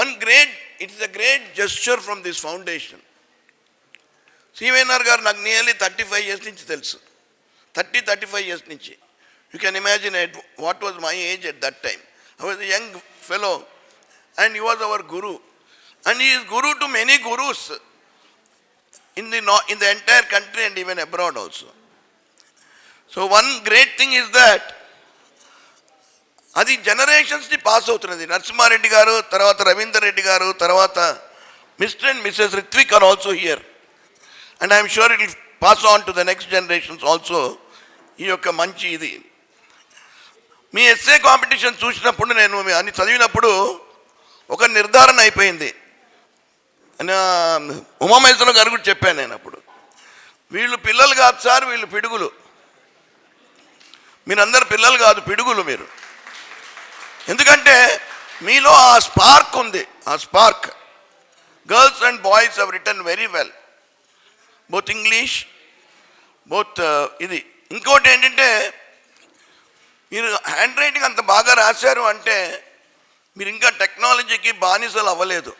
One great it is a great gesture from this foundation CVNR గారు నాకు nearly thirty five years నుంచి తెలుసు. Thirty thirty five years నుంచి you can imagine at what was my age at that time I was young fellow and you was our guru and is guru to many gurus in the నా in the entire country and even abroad also so one great thing is that అది జనరేషన్స్ని pass అవుతున్నది. నరసింహారెడ్డి గారు తర్వాత రవీందర్ రెడ్డి గారు తర్వాత Mr and Mrs Rithvik are also here and I'm sure it pass on to the next generations also ఈ యొక్క మంచి ఇది. మీ ఎస్ఏ కాంపిటీషన్ చూసినప్పుడు నేను అన్ని చదివినప్పుడు ఒక నిర్ధారణ అయిపోయింది. ఉమామహేశ్వరం గారు కూడా చెప్పాను నేను అప్పుడు. వీళ్ళు పిల్లలు కాదు సార్ వీళ్ళు పిడుగులు. మీరందరు పిల్లలు కాదు పిడుగులు మీరు. ఎందుకంటే మీలో ఆ స్పార్క్ ఉంది ఆ spark. Girls and boys have written very well both English both ఇది. ఇంకోటి ఏంటంటే మీరు హ్యాండ్ రైటింగ్ అంత బాగా రాశారు అంటే మీరు ఇంకా టెక్నాలజీకి బానిసలు అవ్వలేదు.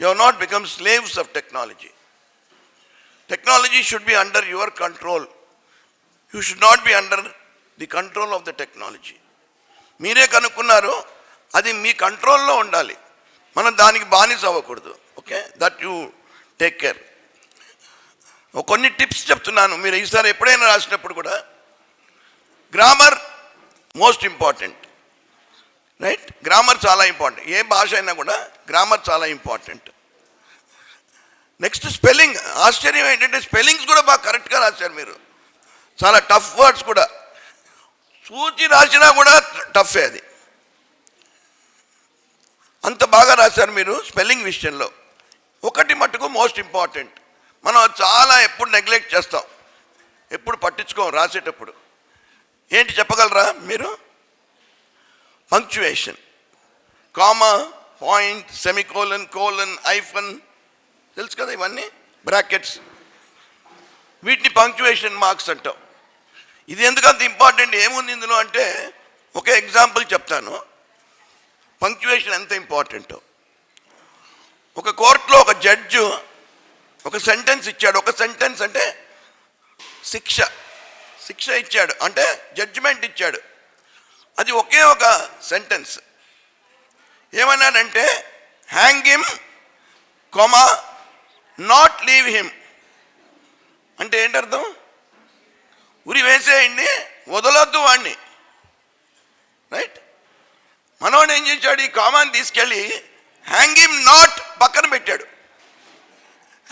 You have not become slaves of technology technology should be under your control you should not be under the control of the technology మీరే కనుక్కున్నారు అది మీ కంట్రోల్లో ఉండాలి. మనం దానికి బానిస అవ్వకూడదు okay? That you take care కొన్ని టిప్స్ చెప్తున్నాను మీరు ఈసారి ఎప్పుడైనా రాసినప్పుడు కూడా. Grammar most important right grammar చాలా ఇంపార్టెంట్ ఏ భాష అయినా కూడా గ్రామర్ చాలా ఇంపార్టెంట్ నెక్స్ట్ స్పెల్లింగ్ ఆశ్చర్యం ఏంటంటే స్పెల్లింగ్స్ కూడా బాగా కరెక్ట్గా రాశారు మీరు. చాలా టఫ్ వర్డ్స్ కూడా. సూచి రాసినా కూడా టఫే అది. అంత బాగా రాశారు మీరు స్పెల్లింగ్ విషయంలో. ఒకటి మటుకు మోస్ట్ ఇంపార్టెంట్. మనం చాలా ఎప్పుడు నెగ్లెక్ట్ చేస్తాం. ఎప్పుడు పట్టించుకోం రాసేటప్పుడు. ఏంటి చెప్పగలరా మీరు? Punctuation comma point semicolon colon hyphen తెలుసు కదా ఇవన్నీ? బ్రాకెట్స్. వీటిని పంక్చువేషన్ మార్క్స్ అంటాం. ఇది ఎందుకంత ఇంపార్టెంట్? ఏముంది ఇందులో అంటే ఒక ఎగ్జాంపుల్ చెప్తాను. పంక్చువేషన్ ఎంత ఇంపార్టెంట్. ఒక కోర్టులో ఒక జడ్జు ఒక సెంటెన్స్ ఇచ్చాడు. ఒక సెంటెన్స్ అంటే శిక్ష. శిక్ష ఇచ్చాడు. అంటే జడ్జిమెంట్ ఇచ్చాడు. అది ఒకే ఒక సెంటెన్స్. ఏమన్నాడంటే hang him comma not leave him అంటే ఏంటర్థం? ఉరి వేసేయండి వదలొద్దు వాడిని రైట్ మనోడు ఏం చేశాడు ఈ కామాన్ని తీసుకెళ్ళి హ్యాంగిమ్ నాట్ పక్కన పెట్టాడు.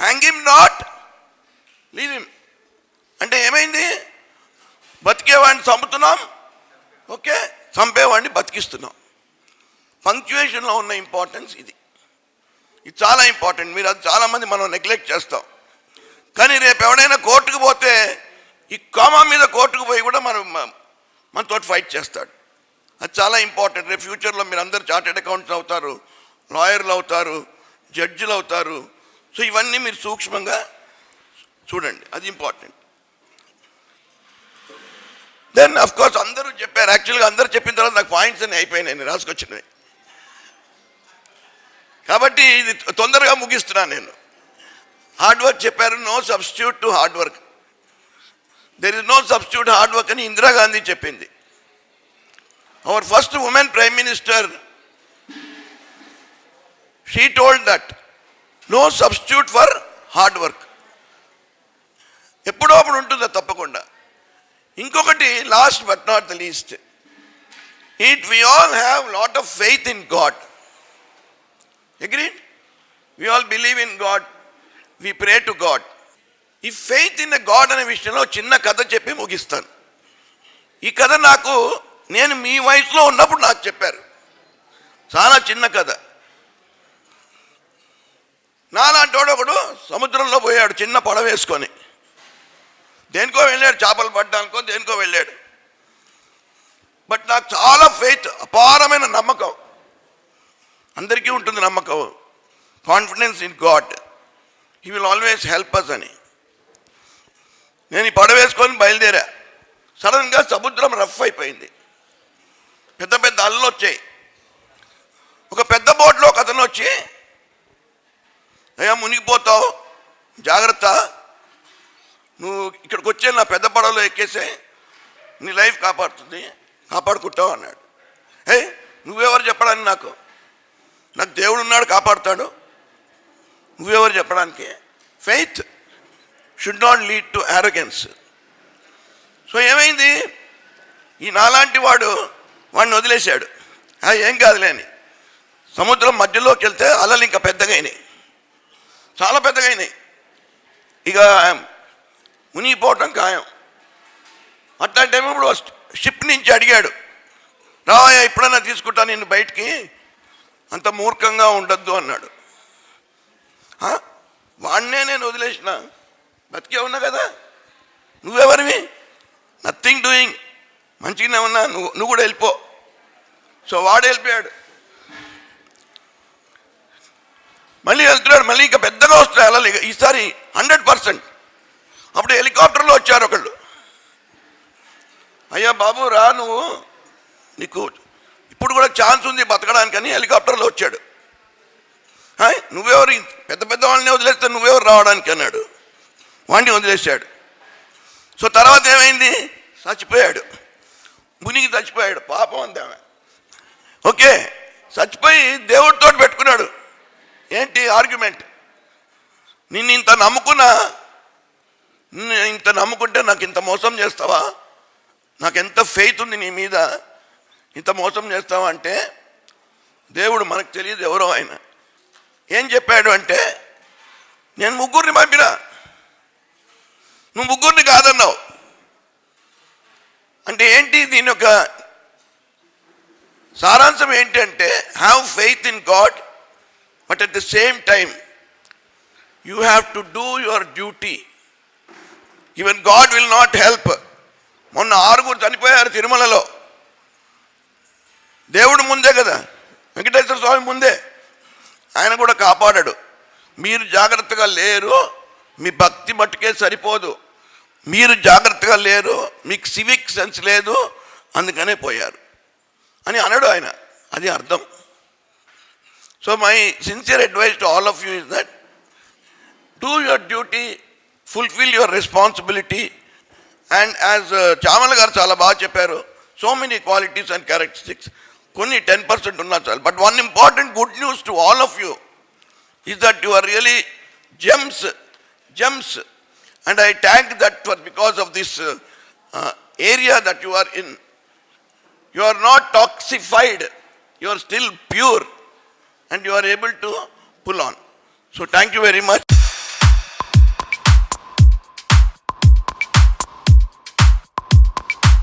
హ్యాంగిమ్ నాట్ లీవ్ హిమ్ అంటే ఏమైంది? బతికేవాడిని చంపుతున్నాం. ఓకే? చంపేవాడిని బతికిస్తున్నాం. పంక్చుయేషన్లో ఉన్న ఇంపార్టెన్స్ ఇది. ఇది చాలా ఇంపార్టెంట్ మీరు అది చాలామంది మనం నెగ్లెక్ట్ చేస్తాం. కానీ రేపు ఎవడైనా కోర్టుకు పోతే ఈ కామా మీద కోర్టుకు పోయి కూడా మనం మనతో ఫైట్ చేస్తాడు. అది చాలా ఇంపార్టెంట్. రేపు ఫ్యూచర్లో మీరు అందరు చార్టెడ్ అకౌంట్స్ అవుతారు లాయర్లు అవుతారు జడ్జిలు అవుతారు. సో ఇవన్నీ మీరు సూక్ష్మంగా చూడండి. అది ఇంపార్టెంట్. దెన్ అఫ్ కోర్స్ అందరూ చెప్పారు. యాక్చువల్గా అందరూ చెప్పిన తర్వాత నాకు పాయింట్స్ అన్నీ అయిపోయినాయి. నేను రాసుకొచ్చినవి. కాబట్టి ఇది తొందరగా ముగిస్తున్నాను నేను. హార్డ్ వర్క్ చెప్పారు. No substitute to hard work there is no substitute hard work అని ఇందిరాగాంధీ చెప్పింది. Our first woman prime minister she told that no substitute for hard work ఎప్పుడో అప్పుడు ఉంటుందా? తప్పకుండా. ఇంకొకటి last but not the least it we all have lot of faith in God agreed we all believe in God we pray to God ఈ faith in God అనే విషయంలో చిన్న కథ చెప్పి ముగిస్తాను. ఈ కథ నాకు నేను మీ వయసులో ఉన్నప్పుడు నాకు చెప్పారు. చాలా చిన్న కథ. నాలాంటి వాడు ఒకడు సముద్రంలో పోయాడు చిన్న పడవ వేసుకొని. దేనికో వెళ్ళాడు చేపలు పడ్డానికో దేనికో వెళ్ళాడు. బట్ నాకు చాలా ఫెయిత్ అపారమైన నమ్మకం. అందరికీ ఉంటుంది నమ్మకం. Confidence in God he will always help us అని. నేను ఈ పడవేసుకొని బయలుదేరా. సడన్గా సముద్రం రఫ్ అయిపోయింది. పెద్ద పెద్ద అల్లు వచ్చాయి. ఒక పెద్ద బోట్లో ఒక అతను మునిగిపోతావు జాగ్రత్త. నువ్వు ఇక్కడికి వచ్చే నా పెద్ద పడవలో ఎక్కేసే నీ లైఫ్ కాపాడుతుంది కాపాడుకుంటావు అన్నాడు. ఏ నువ్వెవరు చెప్పడానికి నాకు? నాకు దేవుడు ఉన్నాడు కాపాడుతాడు. నువ్వెవరు చెప్పడానికి? Faith should not lead to arrogance so ఏమైంది? ఈ నాలాంటి వాడు వాడిని వదిలేశాడు. ఏం కాదులేని సముద్రం మధ్యలోకి వెళ్తే అలలు ఇంకా పెద్దగా అయినాయి. చాలా పెద్దగా అయినాయి. ఇక మునిగిపోవటం ఖాయం. అట్లాంటి టైం ఇప్పుడు షిప్ నుంచి అడిగాడు రాయ ఎప్పుడైనా తీసుకుంటా నిన్ను బయటికి. అంత మూర్ఖంగా ఉండొద్దు అన్నాడు. వాడినే నేను వదిలేసిన. బతికే ఉన్నా కదా. నువ్వెవరివి? నథింగ్ డూయింగ్ మంచిగానే ఉన్నా నువ్వు నువ్వు కూడా వెళ్ళిపో. సో వాడు వెళ్ళిపోయాడు. మళ్ళీ వెళ్తున్నాడు మళ్ళీ ఇంకా పెద్దగా వస్తున్నాయి అలా ఈసారి హండ్రెడ్ పర్సెంట్. అప్పుడు హెలికాప్టర్లో వచ్చారు ఒకళ్ళు. అయ్యా బాబు రా నువ్వు. నీకు ఇప్పుడు కూడా ఛాన్స్ ఉంది బతకడానికి అని హెలికాప్టర్లో వచ్చాడు. నువ్వెవరు? పెద్ద పెద్ద వాళ్ళని వదిలేస్తే నువ్వెవరు రావడానికి అన్నాడు. వాడిని వదిలేశాడు. సో తర్వాత ఏమైంది? చచ్చిపోయాడు. మునిగి చచ్చిపోయాడు. పాపం అందామె ఓకే చచ్చిపోయి దేవుడితో పెట్టుకున్నాడు. ఏంటి ఆర్గ్యుమెంట్? నిన్ను ఇంత నమ్ముకున్నా ఇంత నమ్ముకుంటే నాకు ఇంత మోసం చేస్తావా? నాకు ఎంత ఫెయిత్ ఉంది నీ మీద? ఇంత మోసం చేస్తావా అంటే దేవుడు మనకు తెలియదు ఎవరో ఆయన. ఏం చెప్పాడు అంటే నేను ముగ్గురిని పంపినా. నువ్వు ముగ్గురు కాదన్నావు అంటే ఏంటి దీని యొక్క సారాంశం ఏంటంటే have faith in God but at the same time you have to do your duty even God will not help మొన్న ఆరుగురు చనిపోయారు తిరుమలలో. దేవుడు ముందే కదా. వెంకటేశ్వర స్వామి ముందే. ఆయన కూడా కాపాడాడు. మీరు జాగ్రత్తగా లేరు. మీ భక్తి మట్టుకే సరిపోదు. మీరు జాగ్రత్తగా లేరు మీకు సివిక్ సెన్స్ లేదు అందుకనే పోయారు. అని అనడు ఆయన. అది అర్థం. So my sincere advice to all of you is that do your duty fulfil your responsibility and as Chamala గారు చాలా బాగా చెప్పారు so many qualities and characteristics కొన్ని టెన్ పర్సెంట్ ఉన్నా చాలు. But one important good news to all of you is that you are really gems gems And I thank that for because of this uh, uh, area that you are in. You are not toxified. You are still pure and you are able to pull on. So thank you very much.